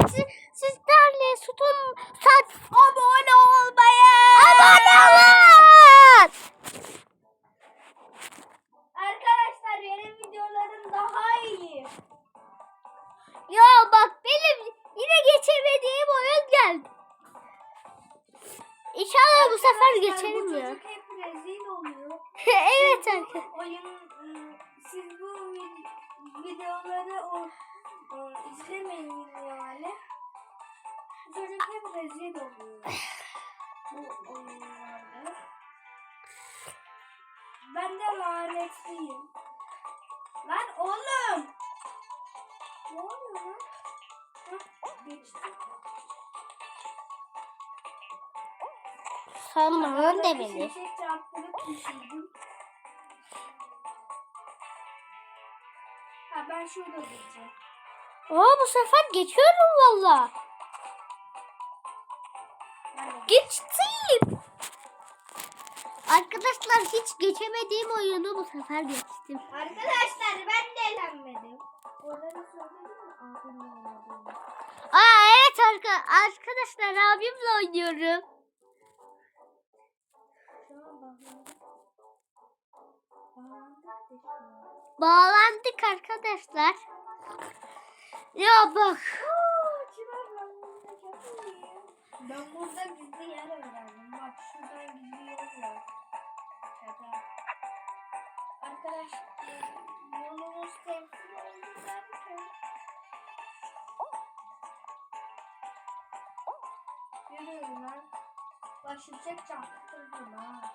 siz, sizlerle sütun saat abone olmayı. Abone olun. Arkadaşlar benim videolarım daha iyi. Ya bak benim yine geçemediğim oyun geldi. İnşallah bu sefer geçerim bu ya. çocuk hep rezil oluyor. evet arkadaşlar. Oyun ıı, siz bu vid- videoları rezil oluyor. Bu oyunlarda. Ben de lanetliyim. Lan oğlum. Ne oluyor lan? Geçti. Sanmam Arada de bir beni. Şimşek çarptırıp düşürdüm. Ha ben şurada duracağım. Aa bu sefer geçiyorum valla. Geçtim. Arkadaşlar hiç geçemediğim oyunu bu sefer geçtim. Arkadaşlar ben de eğlenmedim. Onları söyledim mi? Abimle oynadığımı. Aa evet arka arkadaşlar abimle oynuyorum. Bağlandık arkadaşlar. Ya bak. Oo, Çınar ben burada çok iyiyim. Ben burada gizli yer öğrendim. Bak şuradan gizli yer var. Şaka. Arkadaşlar yolumuz temsil oldu derken. Yürüyorum lan. Şimşek çarptırdım ha.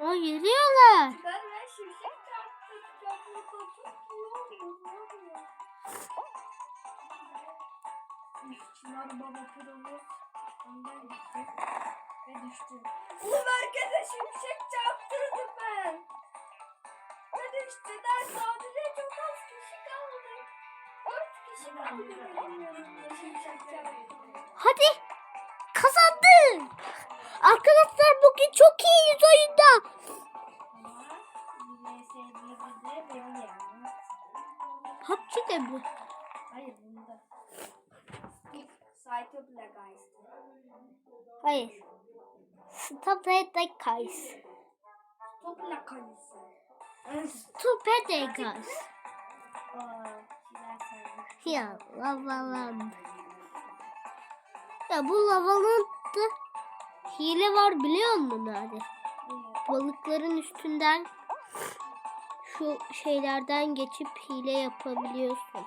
O yürüyorlar. Çıkar lan şimşek. Çarptırdım. Ne oluyor? Ne oluyor? Çınar baba kurulu ondan gitti ve düştü. Oğlum herkese şimşek çarptırdım ben. Ve düştüler sadece çok az kişi kaldı. Dört kişi kaldı benim yanımda şimşek çarptırdım. Hadi. Kazandın. Arkadaşlar bugün çok iyiyiz oyunda. PUBG de bu. Hayır bunda. Cytopla guys. Hayır. Stop the guys. Topla kayısı. Stupid guys. Aa, Çınar sevdi. Ya lavalan. Ya bu lavanın da hile var biliyor musun? Buyur. Balıkların üstünden şu şeylerden geçip hile yapabiliyorsun.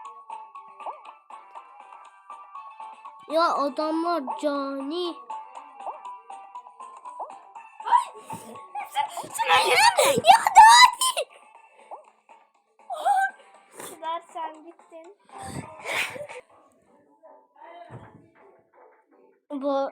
Ya adamlar cani. Sıra Ya, ya Dani. Çınar sen bittin. Bu